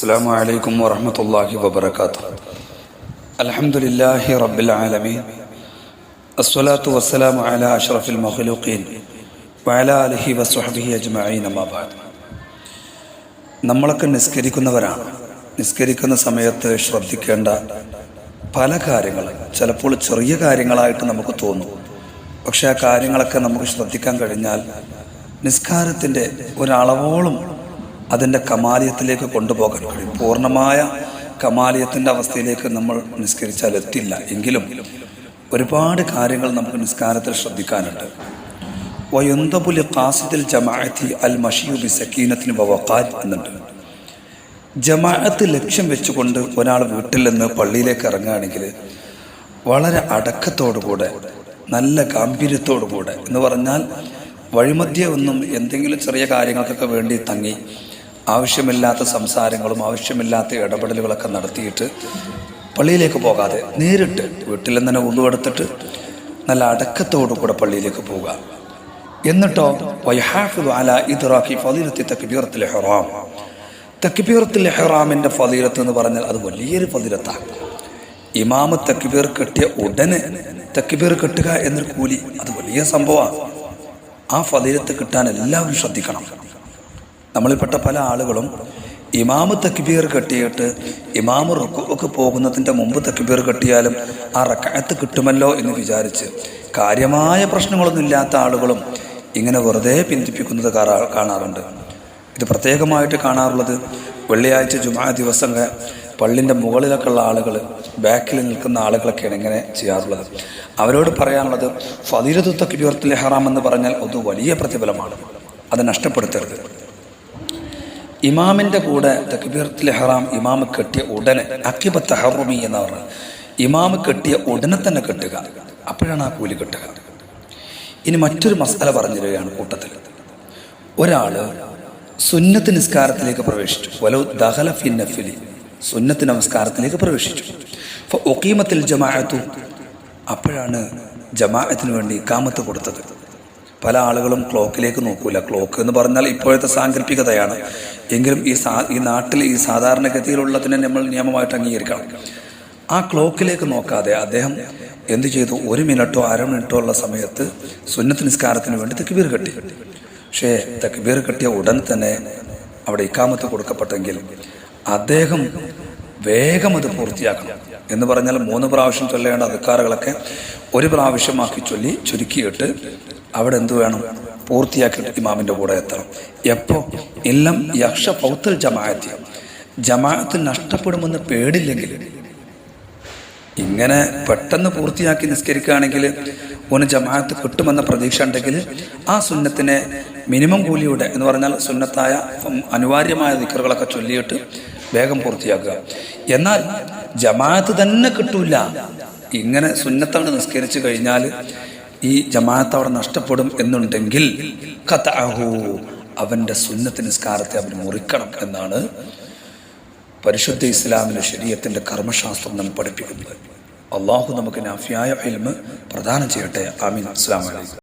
السلام عليكم ورحمة الله وبركاته الحمد لله رب العالمين الصلاة والسلام على أشرف المخلوقين وعلى آله وصحبه أجمعين ما بعد നമ്മളൊക്കെ നിസ്കരിക്കുന്നവരാണ് നിസ്കരിക്കുന്ന സമയത്ത് ശ്രദ്ധിക്കേണ്ട പല കാര്യങ്ങൾ ചിലപ്പോൾ ചെറിയ കാര്യങ്ങളായിട്ട് നമുക്ക് തോന്നും പക്ഷെ ആ കാര്യങ്ങളൊക്കെ നമുക്ക് ശ്രദ്ധിക്കാൻ കഴിഞ്ഞാൽ നിസ്കാരത്തിൻ്റെ ഒരളവോളം അതിന്റെ കമാലിയത്തിലേക്ക് കൊണ്ടുപോകാൻ കഴിയും. പൂർണമായ കമാലിയത്തിന്റെ അവസ്ഥയിലേക്ക് നമ്മൾ നിസ്കരിച്ചാൽ എത്തില്ല. എങ്കിലും ഒരുപാട് കാര്യങ്ങൾ നമുക്ക് നിസ്കാരത്തിൽ ശ്രദ്ധിക്കാനുണ്ട്. വയന്തപുലി കാസിദിൽ ജമാഅത്തി അൽ മഷിയുബി സക്കീനത്തിന് വവക്കാൽ എന്നുണ്ട്. ജമാഅത്ത് ലക്ഷ്യം വെച്ചുകൊണ്ട് ഒരാൾ വീട്ടിൽ നിന്ന് പള്ളിയിലേക്ക് ഇറങ്ങുകയാണെങ്കിൽ വളരെ അടക്കത്തോടുകൂടെ നല്ല ഗാംഭീര്യത്തോടുകൂടെ എന്ന് പറഞ്ഞാൽ വഴിമധ്യ ഒന്നും എന്തെങ്കിലും ചെറിയ കാര്യങ്ങൾക്കൊക്കെ വേണ്ടി തങ്ങി ആവശ്യമില്ലാത്ത സംസാരങ്ങളും ആവശ്യമില്ലാത്ത ഇടപെടലുകളൊക്കെ നടത്തിയിട്ട് പള്ളിയിലേക്ക് പോകാതെ നേരിട്ട് വീട്ടിൽ നിന്ന് തന്നെ ഉള്ളുവെടുത്തിട്ട് നല്ല അടക്കത്തോടു കൂടെ പള്ളിയിലേക്ക് പോവുക. എന്നിട്ടോ വൈഹാഫിദു അല ഇദ്റാഖി ഫദീലത്തി തക്ബീറത്തിൽ ഹെറാം തക്ബീറത്തിൽ ഹെറാമിന്റെ ഫദീലത്ത് എന്ന് പറഞ്ഞാൽ അത് വലിയൊരു ഫദീലത്താണ് ഇമാമ തക്ബീർ കെട്ടിയ ഉടനെ തക്ബീർ കെട്ടുക എന്നൊരു കൂലി അത് വലിയ സംഭവമാണ്. ആ ഫദീലത്ത് കിട്ടാൻ എല്ലാവരും ശ്രദ്ധിക്കണം. നമ്മളിൽപ്പെട്ട പല ആളുകളും ഇമാമ് തക്ബീർ കെട്ടിയിട്ട് ഇമാമ് റുക്കുവൊക്കെ പോകുന്നതിന്റെ മുമ്പ് തക്ബീർ കെട്ടിയാലും ആ റക്കായത്ത് കിട്ടുമല്ലോ എന്ന് വിചാരിച്ച് കാര്യമായ പ്രശ്നങ്ങളൊന്നും ഇല്ലാത്ത ആളുകളും ഇങ്ങനെ വെറുതെ പിന്തിപ്പിക്കുന്നത് കാണാറുണ്ട്. ഇത് പ്രത്യേകമായിട്ട് കാണാറുള്ളത് വെള്ളിയാഴ്ച ജുമാ ദിവസം പള്ളിന്റെ മുകളിലൊക്കെ ഉള്ള ആളുകൾ ബാക്കിൽ നിൽക്കുന്ന ആളുകളൊക്കെയാണ് ഇങ്ങനെ ചെയ്യാറുള്ളത്. അവരോട് പറയാനുള്ളത് ഫതീലത്തു തക്ബീറത്തുൽ ഹറാം എന്ന് പറഞ്ഞാൽ അത് വലിയ പ്രതിഫലമാണ്. അത് നഷ്ടപ്പെടുത്തരുത്. ഇമാമിന്റെ കൂടെ തക്ബീറത്തുൽ ഹറാം ഇമാമ് കെട്ടിയ ഉടനെ അക്കിബ തഹറുമി എന്ന് പറഞ്ഞത് ഇമാമ് കെട്ടിയ ഉടനെ തന്നെ കെട്ടുക. അപ്പോഴാണ് ആ കൂലി കെട്ടുക. ഇനി മറ്റൊരു മസാല പറഞ്ഞു തരികയാണ് കൂട്ടത്തിൽ. ഒരാൾ സുന്നത്ത് നിസ്കാരത്തിലേക്ക് പ്രവേശിച്ചു. വലോ ദഹല ഫിൻ നഫിലി. സുന്നത്ത് നമസ്കാരത്തിലേക്ക് പ്രവേശിച്ചു. ഒക്കീമത്തിൽ ജമാഅത്തു. അപ്പോഴാണ് ജമാഅത്തിന് വേണ്ടി കാമത്ത് കൊടുത്തത്. പല ആളുകളും ക്ലോക്കിലേക്ക് നോക്കൂല. ക്ലോക്ക് എന്ന് പറഞ്ഞാൽ ഇപ്പോഴത്തെ സാങ്കല്പികതയാണ്. എങ്കിലും ഈ സാ ഈ നാട്ടിൽ ഈ സാധാരണഗതിയിലുള്ളതിനെ നമ്മൾ നിയമമായിട്ട് അംഗീകരിക്കണം. ആ ക്ലോക്കിലേക്ക് നോക്കാതെ അദ്ദേഹം എന്ത് ചെയ്തു? ഒരു മിനിറ്റോ അര മിനിറ്റോ ഉള്ള സമയത്ത് സുന്നത്ത് നിസ്കാരത്തിന് വേണ്ടി തെക്കുബീർ കെട്ടി. പക്ഷേ തെക്കുബീർ കെട്ടിയ ഉടൻ തന്നെ അവിടെ ഇക്കാമത്ത് കൊടുക്കപ്പെട്ടെങ്കിൽ അദ്ദേഹം വേഗം അത് പൂർത്തിയാക്കണം. എന്ന് പറഞ്ഞാൽ മൂന്ന് പ്രാവശ്യം ചൊല്ലേണ്ട അധികാറുകളൊക്കെ ഒരു പ്രാവശ്യമാക്കി ചൊല്ലി ചുരുക്കിയിട്ട് അവിടെ എന്തു വേണം? പൂർത്തിയാക്കി ഇമാമിന്റെ കൂടെ എത്തണം. എപ്പോ? എല്ലാം യക്ഷ പൗത്തൽ ജമാഅത്തി. ജമാഅത്ത് നഷ്ടപ്പെടുമെന്ന് പേടില്ലെങ്കിൽ ഇങ്ങനെ പെട്ടെന്ന് പൂർത്തിയാക്കി നിസ്കരിക്കുകയാണെങ്കിൽ ഒന്ന് ജമാഅത്ത് കിട്ടുമെന്ന പ്രതീക്ഷ ഉണ്ടെങ്കിൽ ആ സുന്നത്തിനെ മിനിമം കൂലിയുടെ എന്ന് പറഞ്ഞാൽ സുന്നത്തായ അനിവാര്യമായ ദിക്കറുകളൊക്കെ ചൊല്ലിയിട്ട് വേഗം പൂർത്തിയാക്കുക. എന്നാൽ ജമാഅത്ത് തന്നെ കിട്ടൂല. ഇങ്ങനെ സുന്നത്താണ് നിസ്കരിച്ചു കഴിഞ്ഞാൽ ഈ ജമാഅത്ത് അവർ നഷ്ടപ്പെടും എന്നുണ്ടെങ്കിൽ അവന്റെ സുന്നത്ത് നിസ്കാരത്തെ അവൻ മുറിക്കണം എന്നാണ് പരിശുദ്ധ ഇസ്ലാമിലെ ശരീരത്തിന്റെ കർമ്മശാസ്ത്രം നമ്മൾ പഠിപ്പിക്കുന്നത്. അള്ളാഹു നമുക്ക് നാഫിയായ ഇൽമ് പ്രദാനം ചെയ്യട്ടെ. ആമീൻ. അസ്സാം വലൈക്കും